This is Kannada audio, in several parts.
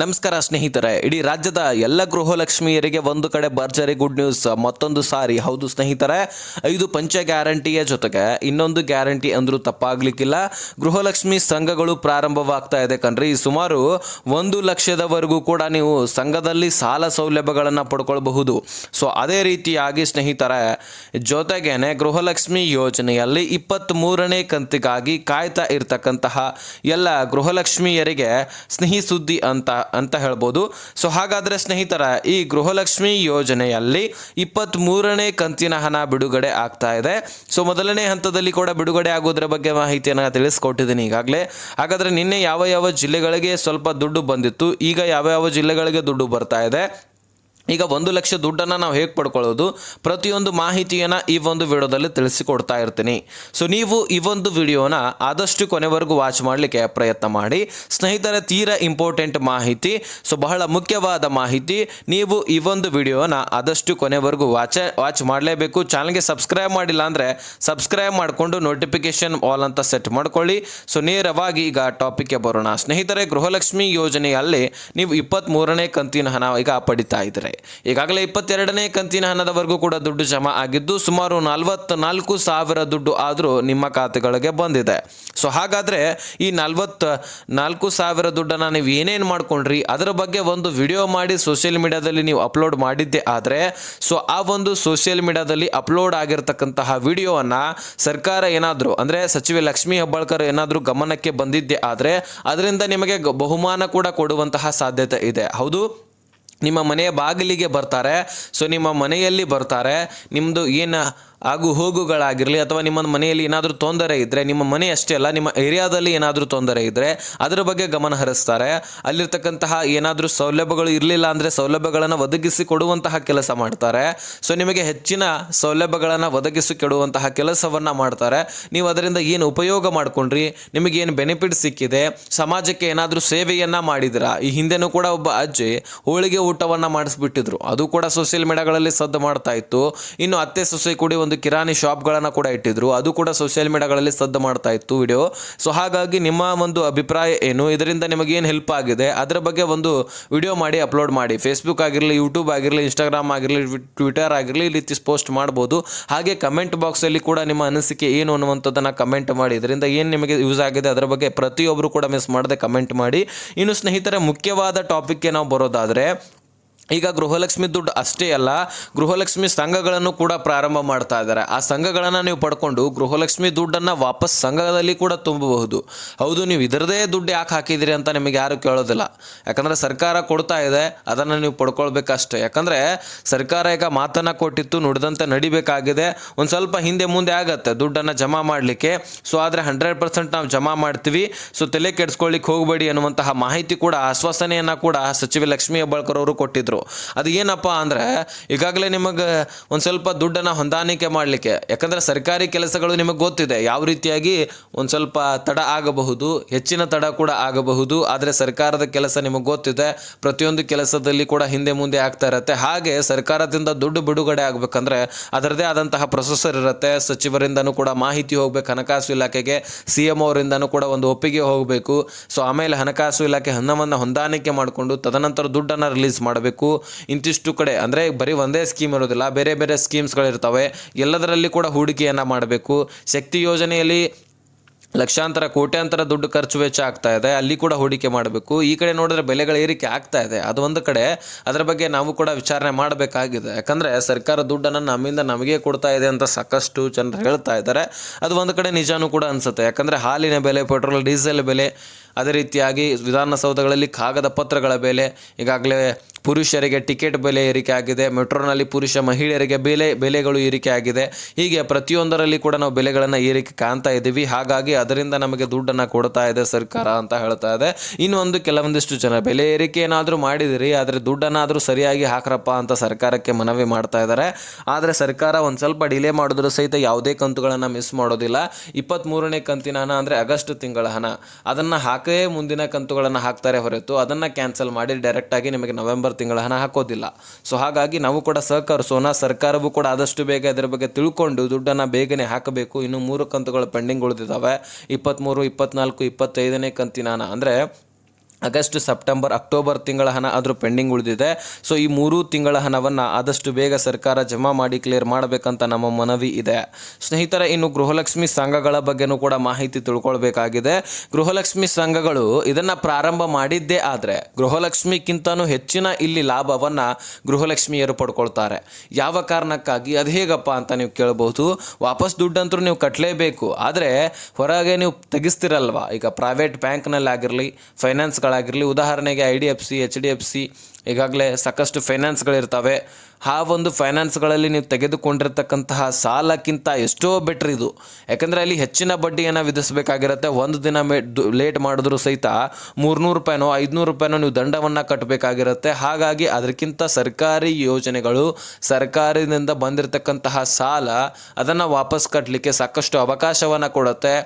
ನಮಸ್ಕಾರ ಸ್ನೇಹಿತರೆ, ಇಡೀ ರಾಜ್ಯದ ಎಲ್ಲ ಗೃಹಲಕ್ಷ್ಮಿಯರಿಗೆ ಒಂದು ಕಡೆ ಭರ್ಜರಿ ಗುಡ್ ನ್ಯೂಸ್ ಮತ್ತೊಂದು ಸಾರಿ. ಹೌದು ಸ್ನೇಹಿತರೆ, ಐದು ಪಂಚ ಗ್ಯಾರಂಟಿಯ ಜೊತೆಗೆ ಇನ್ನೊಂದು ಗ್ಯಾರಂಟಿ ಅಂದ್ರೂ ತಪ್ಪಾಗ್ಲಿಕ್ಕಿಲ್ಲ. ಗೃಹಲಕ್ಷ್ಮಿ ಸಂಘಗಳು ಪ್ರಾರಂಭವಾಗ್ತಾ ಇದೆ ಕಣ್ರಿ. ಸುಮಾರು ಒಂದು ಲಕ್ಷದವರೆಗೂ ಕೂಡ ನೀವು ಸಂಘದಲ್ಲಿ ಸಾಲ ಸೌಲಭ್ಯಗಳನ್ನು ಪಡ್ಕೊಳ್ಬಹುದು. ಸೊ ಅದೇ ರೀತಿಯಾಗಿ ಸ್ನೇಹಿತರೆ, ಜೊತೆಗೇನೆ ಗೃಹಲಕ್ಷ್ಮಿ ಯೋಜನೆಯಲ್ಲಿ ಇಪ್ಪತ್ತ್ ಮೂರನೇ ಕಂತಿಗಾಗಿ ಕಾಯ್ತಾ ಇರ್ತಕ್ಕಂತಹ ಎಲ್ಲ ಗೃಹಲಕ್ಷ್ಮಿಯರಿಗೆ ಸ್ನೇಹಿ ಸುದ್ದಿ ಅಂತ ಅಂತ ಹೇಳ್ಬೋದು. ಸೊ ಹಾಗಾದರೆ ಸ್ನೇಹಿತರ, ಈ ಗೃಹಲಕ್ಷ್ಮಿ ಯೋಜನೆಯಲ್ಲಿ ಇಪ್ಪತ್ತ್ ಮೂರನೇ ಕಂತಿನ ಹಣ ಬಿಡುಗಡೆ ಆಗ್ತಾ ಇದೆ. ಸೊ ಮೊದಲನೇ ಹಂತದಲ್ಲಿ ಕೂಡ ಬಿಡುಗಡೆ ಆಗೋದ್ರ ಬಗ್ಗೆ ಮಾಹಿತಿಯನ್ನು ತಿಳಿಸ್ಕೊಟ್ಟಿದ್ದೀನಿ ಈಗಾಗಲೇ. ಹಾಗಾದರೆ ನಿನ್ನೆ ಯಾವ ಯಾವ ಜಿಲ್ಲೆಗಳಿಗೆ ಸ್ವಲ್ಪ ದುಡ್ಡು ಬಂದಿತ್ತು, ಈಗ ಯಾವ ಯಾವ ಜಿಲ್ಲೆಗಳಿಗೆ ದುಡ್ಡು ಬರ್ತಾ ಇದೆ ಈಗ ಒಂದು ಲಕ್ಷ ದುಡ್ಡನ್ನು ನಾವು ಹೇಗೆ ಪಡ್ಕೊಳ್ಳೋದು? ಪ್ರತಿಯೊಂದು ಮಾಹಿತಿಯನ್ನು ಈ ಒಂದು ವಿಡಿಯೋದಲ್ಲಿ ತಿಳಿಸಿಕೊಡ್ತಾ ಇರ್ತೀನಿ. ಸೊ ನೀವು ಈ ಒಂದು ವಿಡಿಯೋನ ಆದಷ್ಟು ಕೊನೆವರೆಗೂ ವಾಚ್ ಮಾಡಲಿಕ್ಕೆ ಪ್ರಯತ್ನ ಮಾಡಿ. ಸ್ನೇಹಿತರ, ತೀರ ಇಂಪಾರ್ಟೆಂಟ್ ಮಾಹಿತಿ. ಸೊ ಬಹಳ ಮುಖ್ಯವಾದ ಮಾಹಿತಿ. ನೀವು ಈ ಒಂದು ವಿಡಿಯೋನ ಆದಷ್ಟು ಕೊನೆವರೆಗೂ ವಾಚ ವಾಚ್ ಮಾಡಲೇಬೇಕು. ಚಾನಲ್ಗೆ ಸಬ್ಸ್ಕ್ರೈಬ್ ಮಾಡಿಲ್ಲ ಅಂದರೆ ಸಬ್ಸ್ಕ್ರೈಬ್ ಮಾಡಿಕೊಂಡು ನೋಟಿಫಿಕೇಶನ್ ಆಲ್ ಅಂತ ಸೆಟ್ ಮಾಡ್ಕೊಳ್ಳಿ. ಸೊ ನೇರವಾಗಿ ಈಗ ಟಾಪಿಕ್ಗೆ ಬರೋಣ. ಸ್ನೇಹಿತರೆ, ಗೃಹಲಕ್ಷ್ಮಿ ಯೋಜನೆಯಲ್ಲಿ ನೀವು ಇಪ್ಪತ್ತ್ಮೂರನೇ ಕಂತಿನ ಹಣ ಈಗ ಪಡಿತಾ ಇದ್ದಾರೆ. ಈಗಾಗಲೇ ಇಪ್ಪತ್ತೆರಡನೇ ಕಂತಿನ ಹಣದವರೆಗೂ ಕೂಡ ದುಡ್ಡು ಜಮಾ ಆಗಿದ್ದು ಸುಮಾರು ನಲವತ್ನಾಲ್ಕು ಸಾವಿರ ದುಡ್ಡು ಆದರೂ ನಿಮ್ಮ ಖಾತೆಗಳಿಗೆ ಬಂದಿದೆ. ಸೊ ಹಾಗಾದರೆ ಈ ನಲ್ವತ್ತು ನಾಲ್ಕು ಸಾವಿರ ದುಡ್ಡನ್ನು ನೀವು ಏನೇನು ಮಾಡ್ಕೊಂಡ್ರಿ? ಅದರ ಬಗ್ಗೆ ಒಂದು ವಿಡಿಯೋ ಮಾಡಿ ಸೋಷಿಯಲ್ ಮೀಡಿಯಾದಲ್ಲಿ ನೀವು ಅಪ್ಲೋಡ್ ಮಾಡಿದ್ದೆ ಆದರೆ ಸೊ ಆ ಒಂದು ಸೋಷಿಯಲ್ ಮೀಡಿಯಾದಲ್ಲಿ ಅಪ್ಲೋಡ್ ಆಗಿರ್ತಕ್ಕಂತಹ ವಿಡಿಯೋವನ್ನು ಸರ್ಕಾರ ಏನಾದರೂ, ಅಂದರೆ ಸಚಿವೆ ಲಕ್ಷ್ಮೀ ಹೆಬ್ಬಾಳ್ಕರ್ ಏನಾದರೂ ಗಮನಕ್ಕೆ ಬಂದಿದ್ದೆ ಆದರೆ, ಅದರಿಂದ ನಿಮಗೆ ಬಹುಮಾನ ಕೂಡ ಕೊಡುವಂತಹ ಸಾಧ್ಯತೆ ಇದೆ. ಹೌದು? ನಿಮ್ಮ ಮನೆಯ ಬಾಗಿಲಿಗೆ ಬರ್ತಾರೆ. ಸೊ ನಿಮ್ಮ ಮನೆಯಲ್ಲಿ ಬರ್ತಾರೆ. ನಿಮ್ಮದು ಏನು ಆಗು ಹೋಗುಗಳಾಗಿರಲಿ ಅಥವಾ ನಿಮ್ಮ ಮನೆಯಲ್ಲಿ ಏನಾದರೂ ತೊಂದರೆ ಇದ್ದರೆ ನಿಮ್ಮ ಮನೆ ಅಷ್ಟೇ ಅಲ್ಲ, ನಿಮ್ಮ ಏರಿಯಾದಲ್ಲಿ ಏನಾದರೂ ತೊಂದರೆ ಇದ್ದರೆ ಅದರ ಬಗ್ಗೆ ಗಮನ ಹರಿಸ್ತಾರೆ. ಅಲ್ಲಿರ್ತಕ್ಕಂತಹ ಏನಾದರೂ ಸೌಲಭ್ಯಗಳು ಇರಲಿಲ್ಲ ಅಂದರೆ ಸೌಲಭ್ಯಗಳನ್ನು ಒದಗಿಸಿ ಕೊಡುವಂತಹ ಕೆಲಸ ಮಾಡ್ತಾರೆ. ಸೊ ನಿಮಗೆ ಹೆಚ್ಚಿನ ಸೌಲಭ್ಯಗಳನ್ನು ಒದಗಿಸಿ ಕೊಡುವಂತಹ ಕೆಲಸವನ್ನು ಮಾಡ್ತಾರೆ. ನೀವು ಅದರಿಂದ ಏನು ಉಪಯೋಗ ಮಾಡ್ಕೊಂಡ್ರಿ? ನಿಮಗೇನು ಬೆನಿಫಿಟ್ ಸಿಕ್ಕಿದೆ? ಸಮಾಜಕ್ಕೆ ಏನಾದರೂ ಸೇವೆಯನ್ನು ಮಾಡಿದಿರಾ? ಈ ಹಿಂದೆನೂ ಕೂಡ ಒಬ್ಬ ಅಜ್ಜಿ ಹೋಳಿಗೆ ಊಟವನ್ನು ಮಾಡಿಸ್ಬಿಟ್ಟಿದ್ರು. ಅದು ಕೂಡ ಸೋಷಿಯಲ್ ಮೀಡಿಯಾಗಳಲ್ಲಿ ಸದ್ದು ಮಾಡ್ತಾ ಇತ್ತು. ಇನ್ನು ಅತ್ತೆ ಸೊಸೆ ಕೂಡಿ ಒಂದು ಕಿರಾಣಿ ಶಾಪ್ಗಳನ್ನು ಕೂಡ ಇಟ್ಟಿದ್ರು. ಅದು ಕೂಡ ಸೋಷಿಯಲ್ ಮೀಡಿಯಾಗಳಲ್ಲಿ ಸದ್ದು ಮಾಡ್ತಾ ಇತ್ತು ವಿಡಿಯೋ ಸೊ ಹಾಗಾಗಿ ನಿಮ್ಮ ಒಂದು ಅಭಿಪ್ರಾಯ ಏನು? ಇದರಿಂದ ನಿಮಗೆ ಏನು ಹೆಲ್ಪ್ ಆಗಿದೆ? ಅದರ ಬಗ್ಗೆ ಒಂದು ವಿಡಿಯೋ ಮಾಡಿ ಅಪ್ಲೋಡ್ ಮಾಡಿ. ಫೇಸ್ಬುಕ್ ಆಗಿರಲಿ ಯೂಟ್ಯೂಬ್ ಆಗಿರಲಿ ಇನ್ಸ್ಟಾಗ್ರಾಮ್ ಆಗಿರಲಿ ಟ್ವಿಟರ್ ಆಗಿರಲಿ ಈ ರೀತಿ ಪೋಸ್ಟ್ ಮಾಡ್ಬೋದು. ಹಾಗೆ ಕಮೆಂಟ್ ಬಾಕ್ಸಲ್ಲಿ ಕೂಡ ನಿಮ್ಮ ಅನಿಸಿಕೆ ಏನು ಅನ್ನುವಂಥದ್ದನ್ನು ಕಮೆಂಟ್ ಮಾಡಿ. ಇದರಿಂದ ಏನು ನಿಮಗೆ ಯೂಸ್ ಆಗಿದೆ ಅದರ ಬಗ್ಗೆ ಪ್ರತಿಯೊಬ್ಬರು ಕೂಡ ಮಿಸ್ ಮಾಡದೆ ಕಮೆಂಟ್ ಮಾಡಿ. ಇನ್ನು ಸ್ನೇಹಿತರೆ, ಮುಖ್ಯವಾದ ಟಾಪಿಕ್ಗೆ ನಾವು ಬರೋದಾದರೆ ಈಗ ಗೃಹಲಕ್ಷ್ಮಿ ದುಡ್ಡು ಅಷ್ಟೇ ಅಲ್ಲ, ಗೃಹಲಕ್ಷ್ಮಿ ಸಂಘಗಳನ್ನು ಕೂಡ ಪ್ರಾರಂಭ ಮಾಡ್ತಾ ಇದ್ದಾರೆ. ಆ ಸಂಘಗಳನ್ನು ನೀವು ಪಡ್ಕೊಂಡು ಗೃಹಲಕ್ಷ್ಮಿ ದುಡ್ಡನ್ನು ವಾಪಸ್ ಸಂಘದಲ್ಲಿ ಕೂಡ ತುಂಬಬಹುದು. ಹೌದು, ನೀವು ಇದರದೇ ದುಡ್ಡು ಯಾಕೆ ಹಾಕಿದಿರಿ ಅಂತ ನಿಮಗೆ ಯಾರು ಕೇಳೋದಿಲ್ಲ. ಯಾಕಂದರೆ ಸರ್ಕಾರ ಕೊಡ್ತಾ ಇದೆ, ಅದನ್ನು ನೀವು ಪಡ್ಕೊಳ್ಬೇಕಷ್ಟೇ. ಯಾಕಂದರೆ ಸರ್ಕಾರ ಈಗ ಮಾತನ್ನು ಕೊಟ್ಟಿತ್ತು, ನುಡಿದಂತೆ ನಡಿಬೇಕಾಗಿದೆ. ಒಂದು ಸ್ವಲ್ಪ ಹಿಂದೆ ಮುಂದೆ ಆಗುತ್ತೆ ದುಡ್ಡನ್ನು ಜಮಾ ಮಾಡಲಿಕ್ಕೆ. ಸೊ ಆದರೆ ಹಂಡ್ರೆಡ್ ಪರ್ಸೆಂಟ್ ನಾವು ಜಮಾ ಮಾಡ್ತೀವಿ. ಸೊ ತಲೆ ಕೆಡಿಸ್ಕೊಳ್ಳಿಕ್ಕೆ ಹೋಗಬೇಡಿ ಅನ್ನುವಂತಹ ಮಾಹಿತಿ ಕೂಡ, ಆಶ್ವಾಸನೆಯನ್ನು ಕೂಡ ಸಚಿವೆ ಲಕ್ಷ್ಮೀ ಹೆಬ್ಬಾಳ್ಕರ್ ಅವರು ಕೊಟ್ಟಿದ್ರು. ಅದು ಏನಪ್ಪ ಅಂದರೆ ಈಗಾಗಲೇ ನಿಮಗೆ ಒಂದು ಸ್ವಲ್ಪ ದುಡ್ಡನ್ನು ಹೊಂದಾಣಿಕೆ ಮಾಡಲಿಕ್ಕೆ, ಯಾಕಂದರೆ ಸರ್ಕಾರಿ ಕೆಲಸಗಳು ನಿಮಗೆ ಗೊತ್ತಿದೆ, ಯಾವ ರೀತಿಯಾಗಿ ಒಂದು ಸ್ವಲ್ಪ ತಡ ಆಗಬಹುದು, ಹೆಚ್ಚಿನ ತಡ ಕೂಡ ಆಗಬಹುದು, ಆದರೆ ಸರ್ಕಾರದ ಕೆಲಸ ನಿಮಗೆ ಗೊತ್ತಿದೆ, ಪ್ರತಿಯೊಂದು ಕೆಲಸದಲ್ಲಿ ಕೂಡ ಹಿಂದೆ ಮುಂದೆ ಆಗ್ತಾ ಇರುತ್ತೆ. ಹಾಗೆ ಸರ್ಕಾರದಿಂದ ದುಡ್ಡು ಬಿಡುಗಡೆ ಆಗಬೇಕಂದ್ರೆ ಅದರದೇ ಆದಂತಹ ಪ್ರೊಸೆಸರ್ ಇರುತ್ತೆ, ಸಚಿವರಿಂದನೂ ಕೂಡ ಮಾಹಿತಿ ಹೋಗ್ಬೇಕು, ಹಣಕಾಸು ಇಲಾಖೆಗೆ ಸಿ ಎಂ ಅವರಿಂದನೂ ಕೂಡ ಒಂದು ಒಪ್ಪಿಗೆ ಹೋಗಬೇಕು. ಸೊ ಆಮೇಲೆ ಹಣಕಾಸು ಇಲಾಖೆ ಹಣವನ್ನು ಹೊಂದಾಣಿಕೆ ಮಾಡಿಕೊಂಡು ತದನಂತರ ದುಡ್ಡನ್ನು ರಿಲೀಸ್ ಮಾಡಬೇಕು. ಇಂತಿಷ್ಟು ಕಡೆ, ಅಂದರೆ ಬರೀ ಒಂದೇ ಸ್ಕೀಮ್ ಇರೋದಿಲ್ಲ, ಬೇರೆ ಬೇರೆ ಸ್ಕೀಮ್ಸ್ಗಳಿರ್ತವೆ ಎಲ್ಲದರಲ್ಲಿ ಕೂಡ ಹೂಡಿಕೆಯನ್ನು ಮಾಡಬೇಕು. ಶಕ್ತಿ ಯೋಜನೆಯಲ್ಲಿ ಲಕ್ಷಾಂತರ, ಕೋಟ್ಯಾಂತರ ದುಡ್ಡು ಖರ್ಚು ವೆಚ್ಚ ಆಗ್ತಾ ಇದೆ, ಅಲ್ಲಿ ಕೂಡ ಹೂಡಿಕೆ ಮಾಡಬೇಕು. ಈ ಕಡೆ ನೋಡಿದ್ರೆ ಬೆಲೆಗಳ ಏರಿಕೆ ಆಗ್ತಾ ಇದೆ. ಅದು ಒಂದು ಕಡೆ, ಅದರ ಬಗ್ಗೆ ನಾವು ಕೂಡ ವಿಚಾರಣೆ ಮಾಡಬೇಕಾಗಿದೆ. ಯಾಕಂದರೆ ಸರ್ಕಾರ ದುಡ್ಡನ್ನು ನಮ್ಮಿಂದ ನಮಗೆ ಕೊಡ್ತಾ ಇದೆ ಅಂತ ಸಾಕಷ್ಟು ಜನರು ಹೇಳ್ತಾ ಇದ್ದಾರೆ. ಅದು ಒಂದು ಕಡೆ ನಿಜಾನೂ ಕೂಡ ಅನಿಸುತ್ತೆ. ಯಾಕಂದರೆ ಹಾಲಿನ ಬೆಲೆ, ಪೆಟ್ರೋಲ್, ಡೀಸೆಲ್ ಬೆಲೆ ಅದೇ ರೀತಿಯಾಗಿ ವಿಧಾನಸೌಧಗಳಲ್ಲಿ ಕಾಗದ ಪತ್ರಗಳ ಬೆಲೆ, ಈಗಾಗಲೇ ಪುರುಷರಿಗೆ ಟಿಕೆಟ್ ಬೆಲೆ ಏರಿಕೆ ಆಗಿದೆ, ಮೆಟ್ರೋನಲ್ಲಿ ಪುರುಷ ಮಹಿಳೆಯರಿಗೆ ಬೆಲೆ, ಬೆಲೆಗಳು ಏರಿಕೆ ಆಗಿದೆ. ಹೀಗೆ ಪ್ರತಿಯೊಂದರಲ್ಲಿ ಕೂಡ ನಾವು ಬೆಲೆಗಳನ್ನು ಏರಿಕೆ ಕಾಣ್ತಾ ಇದ್ದೀವಿ. ಹಾಗಾಗಿ ಅದರಿಂದ ನಮಗೆ ದುಡ್ಡನ್ನು ಕೊಡ್ತಾ ಇದೆ ಸರ್ಕಾರ ಅಂತ ಹೇಳ್ತಾ ಇದೆ. ಇನ್ನೊಂದು ಕೆಲವೊಂದಿಷ್ಟು ಜನ ಬೆಲೆ ಏರಿಕೆ ಏನಾದರೂ ಮಾಡಿದಿರಿ, ಆದರೆ ದುಡ್ಡನ್ನಾದರೂ ಸರಿಯಾಗಿ ಹಾಕ್ರಪ್ಪ ಅಂತ ಸರ್ಕಾರಕ್ಕೆ ಮನವಿ ಮಾಡ್ತಾ ಇದ್ದಾರೆ. ಆದರೆ ಸರ್ಕಾರ ಒಂದು ಸ್ವಲ್ಪ ಡಿಲೇ ಮಾಡಿದ್ರು ಸಹಿತ ಯಾವುದೇ ಕಂತುಗಳನ್ನು ಮಿಸ್ ಮಾಡೋದಿಲ್ಲ. ಇಪ್ಪತ್ತ್ಮೂರನೇ ಕಂತಿನ ಹಣ ಅಂದರೆ ಆಗಸ್ಟ್ ತಿಂಗಳ ಹಣ. ಅದನ್ನು ಮುಂದಿನ ಕಂತುಗಳನ್ನು ಹಾಕ್ತಾರೆ ಹೊರತು ಅದನ್ನು ಕ್ಯಾನ್ಸಲ್ ಮಾಡಿ ಡೈರೆಕ್ಟಾಗಿ ನಿಮಗೆ ನವೆಂಬರ್ ತಿಂಗಳ ಹಣ ಹಾಕೋದಿಲ್ಲ. ಸೊ ಹಾಗಾಗಿ ನಾವು ಕೂಡ ಸಹಕರಿಸೋಣ. ಸರ್ಕಾರವೂ ಕೂಡ ಆದಷ್ಟು ಬೇಗ ಇದರ ಬಗ್ಗೆ ತಿಳ್ಕೊಂಡು ದುಡ್ಡನ್ನು ಬೇಗನೆ ಹಾಕಬೇಕು. ಇನ್ನು ಮೂರು ಕಂತುಗಳು ಪೆಂಡಿಂಗ್ ಉಳಿದಿದ್ದಾವೆ ಇಪ್ಪತ್ತ್ಮೂರು ಇಪ್ಪತ್ನಾಲ್ಕು, ಇಪ್ಪತ್ತೈದನೇ ಕಂತಿನ ಅಂದರೆ ಆಗಸ್ಟ್, ಸೆಪ್ಟೆಂಬರ್, ಅಕ್ಟೋಬರ್ ತಿಂಗಳ ಹಣ ಆದರೂ ಪೆಂಡಿಂಗ್ ಉಳಿದಿದೆ. ಸೊ ಈ ಮೂರು ತಿಂಗಳ ಹಣವನ್ನು ಆದಷ್ಟು ಬೇಗ ಸರ್ಕಾರ ಜಮಾ ಮಾಡಿ ಕ್ಲಿಯರ್ ಮಾಡಬೇಕಂತ ನಮ್ಮ ಮನವಿ ಇದೆ. ಸ್ನೇಹಿತರ, ಇನ್ನು ಗೃಹಲಕ್ಷ್ಮಿ ಸಂಘಗಳ ಬಗ್ಗೆನೂ ಕೂಡ ಮಾಹಿತಿ ತಿಳ್ಕೊಳ್ಬೇಕಾಗಿದೆ. ಗೃಹಲಕ್ಷ್ಮಿ ಸಂಘಗಳು ಇದನ್ನು ಪ್ರಾರಂಭ ಮಾಡಿದ್ದೇ ಆದರೆ ಗೃಹಲಕ್ಷ್ಮಿಗಿಂತನೂ ಹೆಚ್ಚಿನ ಇಲ್ಲಿ ಲಾಭವನ್ನು ಗೃಹಲಕ್ಷ್ಮಿಯರು ಪಡ್ಕೊಳ್ತಾರೆ. ಯಾವ ಕಾರಣಕ್ಕಾಗಿ, ಅದು ಹೇಗಪ್ಪ ಅಂತ ನೀವು ಕೇಳಬಹುದು ವಾಪಸ್ ದುಡ್ಡಂತೂ ನೀವು ಕಟ್ಟಲೇಬೇಕು ಆದರೆ, ಹೊರಗೆ ನೀವು ತೆಗಿಸ್ತಿರಲ್ವಾ? ಈಗ ಪ್ರೈವೇಟ್ ಬ್ಯಾಂಕ್ನಲ್ಲಿ ಆಗಿರಲಿ ಫೈನಾನ್ಸ್ಗಳಾಗಿರಲಿ ಉದಾಹರಣೆಗೆ I D F C H D F C ಈಗಾಗಲೇ ಸಾಕಷ್ಟು ಫೈನಾನ್ಸ್ಗಳಿರ್ತವೆ ಆ ಒಂದು ಫೈನಾನ್ಸ್ಗಳಲ್ಲಿ ನೀವು ತೆಗೆದುಕೊಂಡಿರ್ತಕ್ಕಂತಹ ಸಾಲಕ್ಕಿಂತ ಎಷ್ಟೋ ಬೆಟ್ರ್ ಇದು. ಯಾಕಂದರೆ ಅಲ್ಲಿ ಹೆಚ್ಚಿನ ಬಡ್ಡಿಯನ್ನು ವಿಧಿಸಬೇಕಾಗಿರುತ್ತೆ. ಒಂದು ದಿನ ಲೇಟ್ ಮಾಡಿದ್ರೂ ಸಹಿತ ಮೂರ್ನೂರು ರೂಪಾಯಿನೋ, ಐದುನೂರು ರೂಪಾಯಿನೋ ನೀವು ದಂಡವನ್ನು ಕಟ್ಟಬೇಕಾಗಿರುತ್ತೆ ಹಾಗಾಗಿ ಅದಕ್ಕಿಂತ ಸರ್ಕಾರಿ ಯೋಜನೆಗಳು, ಸರ್ಕಾರದಿಂದ ಬಂದಿರತಕ್ಕಂತಹ ಸಾಲ ಅದನ್ನು ವಾಪಸ್ ಕಟ್ಟಲಿಕ್ಕೆ ಸಾಕಷ್ಟು ಅವಕಾಶವನ್ನು ಕೊಡುತ್ತೆ.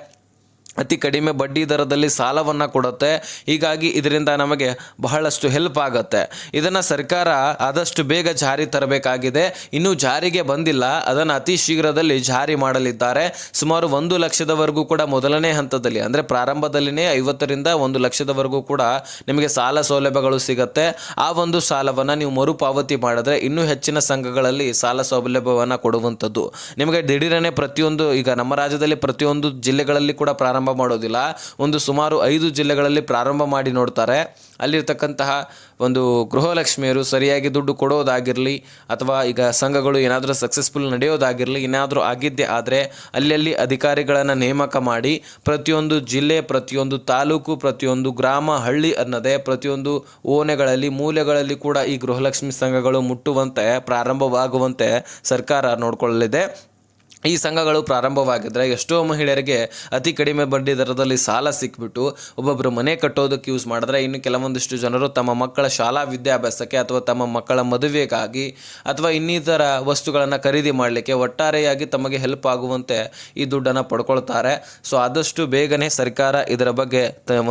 ಅತಿ ಕಡಿಮೆ ಬಡ್ಡಿ ದರದಲ್ಲಿ ಸಾಲವನ್ನು ಕೊಡುತ್ತೆ. ಹೀಗಾಗಿ ಇದರಿಂದ ನಮಗೆ ಬಹಳಷ್ಟು ಹೆಲ್ಪ್ ಆಗುತ್ತೆ. ಇದನ್ನು ಸರ್ಕಾರ ಆದಷ್ಟು ಬೇಗ ಜಾರಿ ತರಬೇಕಾಗಿದೆ. ಇನ್ನೂ ಜಾರಿಗೆ ಬಂದಿಲ್ಲ. ಅದನ್ನು ಅತಿ ಶೀಘ್ರದಲ್ಲಿ ಜಾರಿ ಮಾಡಲಿದ್ದಾರೆ. ಸುಮಾರು ಒಂದು ಲಕ್ಷದವರೆಗೂ ಕೂಡ ಮೊದಲನೇ ಹಂತದಲ್ಲಿ, ಅಂದರೆ ಪ್ರಾರಂಭದಲ್ಲಿನೇ ಐವತ್ತರಿಂದ ಒಂದು ಲಕ್ಷದವರೆಗೂ ಕೂಡ ನಿಮಗೆ ಸಾಲ ಸೌಲಭ್ಯಗಳು ಸಿಗುತ್ತೆ. ಆ ಒಂದು ಸಾಲವನ್ನು ನೀವು ಮರುಪಾವತಿ ಮಾಡಿದ್ರೆ ಇನ್ನೂ ಹೆಚ್ಚಿನ ಸಂಘಗಳಲ್ಲಿ ಸಾಲ ಸೌಲಭ್ಯವನ್ನು ಕೊಡುವಂಥದ್ದು. ನಿಮಗೆ ದಿಢೀರನೆ ಪ್ರತಿಯೊಂದು, ಈಗ ನಮ್ಮ ರಾಜ್ಯದಲ್ಲಿ ಪ್ರತಿಯೊಂದು ಜಿಲ್ಲೆಗಳಲ್ಲಿ ಕೂಡ ಪ್ರಾರಂಭ ಮಾಡೋದಿಲ್ಲ. ಒಂದು ಸುಮಾರು ಐದು ಜಿಲ್ಲೆಗಳಲ್ಲಿ ಪ್ರಾರಂಭ ಮಾಡಿ ನೋಡ್ತಾರೆ. ಅಲ್ಲಿರ್ತಕ್ಕಂತಹ ಒಂದು ಗೃಹಲಕ್ಷ್ಮಿಯರು ಸರಿಯಾಗಿ ದುಡ್ಡು ಕೊಡೋದಾಗಿರಲಿ ಅಥವಾ ಈಗ ಸಂಘಗಳು ಏನಾದರೂ ಸಕ್ಸಸ್ಫುಲ್ ನಡೆಯೋದಾಗಿರಲಿ ಏನಾದರೂ ಆಗಿದ್ದೆ ಆದರೆ ಅಲ್ಲಲ್ಲಿ ಅಧಿಕಾರಿಗಳನ್ನು ನೇಮಕ ಮಾಡಿ ಪ್ರತಿಯೊಂದು ಜಿಲ್ಲೆ, ಪ್ರತಿಯೊಂದು ತಾಲೂಕು, ಪ್ರತಿಯೊಂದು ಗ್ರಾಮ, ಹಳ್ಳಿ ಅನ್ನದೇ ಪ್ರತಿಯೊಂದು ಓಣೆಗಳಲ್ಲಿ ಮೂಲೆಗಳಲ್ಲಿ ಕೂಡ ಈ ಗೃಹಲಕ್ಷ್ಮಿ ಸಂಘಗಳು ಮುಟ್ಟುವಂತೆ, ಪ್ರಾರಂಭವಾಗುವಂತೆ ಸರ್ಕಾರ ನೋಡಿಕೊಳ್ಳಲಿದೆ. ಈ ಸಂಘಗಳು ಪ್ರಾರಂಭವಾಗಿದ್ರೆ ಎಷ್ಟೋ ಮಹಿಳೆಯರಿಗೆ ಅತಿ ಕಡಿಮೆ ಬಡ್ಡಿ ದರದಲ್ಲಿ ಸಾಲ ಸಿಕ್ಬಿಟ್ಟು ಒಬ್ಬೊಬ್ಬರು ಮನೆ ಕಟ್ಟೋದಕ್ಕೆ ಯೂಸ್ ಮಾಡಿದ್ರೆ ಇನ್ನು ಕೆಲವೊಂದಿಷ್ಟು ಜನರು ತಮ್ಮ ಮಕ್ಕಳ ಶಾಲಾ ವಿದ್ಯಾಭ್ಯಾಸಕ್ಕೆ ಅಥವಾ ತಮ್ಮ ಮಕ್ಕಳ ಮದುವೆಗಾಗಿ ಅಥವಾ ಇನ್ನಿತರ ವಸ್ತುಗಳನ್ನು ಖರೀದಿ ಮಾಡಲಿಕ್ಕೆ ಒಟ್ಟಾರೆಯಾಗಿ ತಮಗೆ ಹೆಲ್ಪ್ ಆಗುವಂತೆ ಈ ದುಡ್ಡನ್ನು ಪಡ್ಕೊಳ್ತಾರೆ. ಸೊ ಆದಷ್ಟು ಬೇಗನೆ ಸರ್ಕಾರ ಇದರ ಬಗ್ಗೆ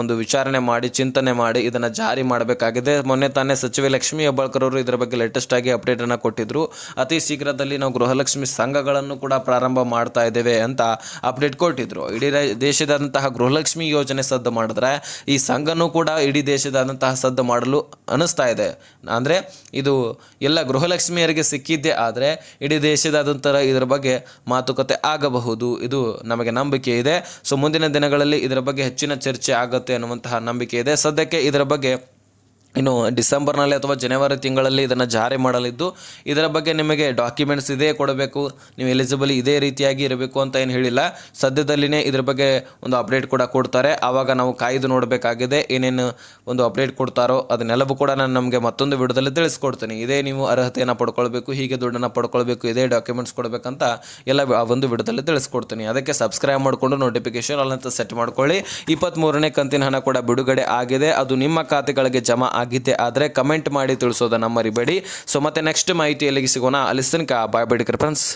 ಒಂದು ವಿಚಾರಣೆ ಮಾಡಿ, ಚಿಂತನೆ ಮಾಡಿ ಇದನ್ನು ಜಾರಿ ಮಾಡಬೇಕಾಗಿದೆ. ಮೊನ್ನೆ ತಾನೇ ಸಚಿವೆ ಲಕ್ಷ್ಮಿ ಹೆಬ್ಬಾಳ್ಕರ್ ಅವರು ಇದರ ಬಗ್ಗೆ ಲೇಟೆಸ್ಟ್ ಆಗಿ ಅಪ್ಡೇಟನ್ನು ಕೊಟ್ಟಿದ್ರು. ಅತಿ ಶೀಘ್ರದಲ್ಲಿ ನಾವು ಗೃಹಲಕ್ಷ್ಮಿ ಸಂಘಗಳನ್ನು ಕೂಡ ಪ್ರಾರಂಭ ಮಾಡ್ತಾ ಇದ್ದೇವೆ ಅಂತ ಅಪ್ಡೇಟ್ ಕೊಟ್ಟಿದ್ರು. ಇಡೀ ದೇಶದಾದಂತಹ ಗೃಹಲಕ್ಷ್ಮಿ ಯೋಜನೆ ಸದ್ದು ಮಾಡಿದ್ರೆ ಈ ಸಂಘನೂ ಕೂಡ ಇಡೀ ದೇಶದಾದಂತಹ ಸದ್ದು ಮಾಡಲು ಅನಿಸ್ತಾ ಇದೆ. ಅಂದರೆ ಇದು ಎಲ್ಲ ಗೃಹಲಕ್ಷ್ಮಿಯರಿಗೆ ಸಿಕ್ಕಿದ್ದೇ ಆದರೆ ಇಡೀ ದೇಶದಾದಂತಹ ಇದರ ಬಗ್ಗೆ ಮಾತುಕತೆ ಆಗಬಹುದು. ಇದು ನಮಗೆ ನಂಬಿಕೆ ಇದೆ. ಸೊ ಮುಂದಿನ ದಿನಗಳಲ್ಲಿ ಇದರ ಬಗ್ಗೆ ಹೆಚ್ಚಿನ ಚರ್ಚೆ ಆಗುತ್ತೆ ಅನ್ನುವಂತಹ ನಂಬಿಕೆ ಇದೆ. ಸದ್ಯಕ್ಕೆ ಇದರ ಬಗ್ಗೆ ಇನ್ನು ಡಿಸೆಂಬರ್ನಲ್ಲಿ ಅಥವಾ ಜನವರಿ ತಿಂಗಳಲ್ಲಿ ಇದನ್ನು ಜಾರಿ ಮಾಡಲಿದ್ದು, ಇದರ ಬಗ್ಗೆ ನಿಮಗೆ ಡಾಕ್ಯುಮೆಂಟ್ಸ್ ಇದೇ ಕೊಡಬೇಕು, ನೀವು ಎಲಿಜಿಬಲ್ ಇದೇ ರೀತಿಯಾಗಿ ಇರಬೇಕು ಅಂತ ಏನು ಹೇಳಿಲ್ಲ. ಸದ್ಯದಲ್ಲಿನೇ ಇದ್ರ ಬಗ್ಗೆ ಒಂದು ಅಪ್ಡೇಟ್ ಕೂಡ ಕೊಡ್ತಾರೆ. ಆವಾಗ ನಾವು ಕಾಯ್ದು ನೋಡಬೇಕಾಗಿದೆ ಏನೇನು ಒಂದು ಅಪ್ಡೇಟ್ ಕೊಡ್ತಾರೋ ಅದನ್ನೆಲ್ಲವೂ ಕೂಡ ನಾನು ನಮಗೆ ಮತ್ತೊಂದು ವಿಡಿಯೋದಲ್ಲಿ ತಿಳಿಸ್ಕೊಡ್ತೀನಿ. ಇದೇ ನೀವು ಅರ್ಹತೆಯನ್ನು ಪಡ್ಕೊಳ್ಬೇಕು, ಹೀಗೆ ದುಡ್ಡನ್ನು ಪಡ್ಕೊಳ್ಬೇಕು, ಇದೇ ಡಾಕ್ಯುಮೆಂಟ್ಸ್ ಕೊಡಬೇಕಂತ ಎಲ್ಲ ಆ ಒಂದು ವಿಡಿಯೋದಲ್ಲಿ ತಿಳಿಸ್ಕೊಡ್ತೀನಿ. ಅದಕ್ಕೆ ಸಬ್ಸ್ಕ್ರೈಬ್ ಮಾಡಿಕೊಂಡು ನೋಟಿಫಿಕೇಶನ್ ಅಲ್ಲಂತ ಸೆಟ್ ಮಾಡ್ಕೊಳ್ಳಿ. ಇಪ್ಪತ್ತ್ಮೂರನೇ ಕಂತಿನ ಹಣ ಕೂಡ ಬಿಡುಗಡೆ ಆಗಿದೆ. ಅದು ನಿಮ್ಮ ಖಾತೆಗಳಿಗೆ ಜಮಾ ಆಗಿದ್ದೆ ಆದರೆ ಕಮೆಂಟ್ ಮಾಡಿ ತಿಳಿಸೋದನ್ನು ಮರಿಬೇಡಿ. ಸೊ ಮತ್ತೆ ನೆಕ್ಸ್ಟ್ ಮಾಹಿತಿ ಎಲ್ಲಿಗೆ ಸಿಗೋಣ. ಅಲ್ಲಿ ತನಕ ಬಾಯ್ ಬೇಡಿ ಫ್ರೆಂಡ್ಸ್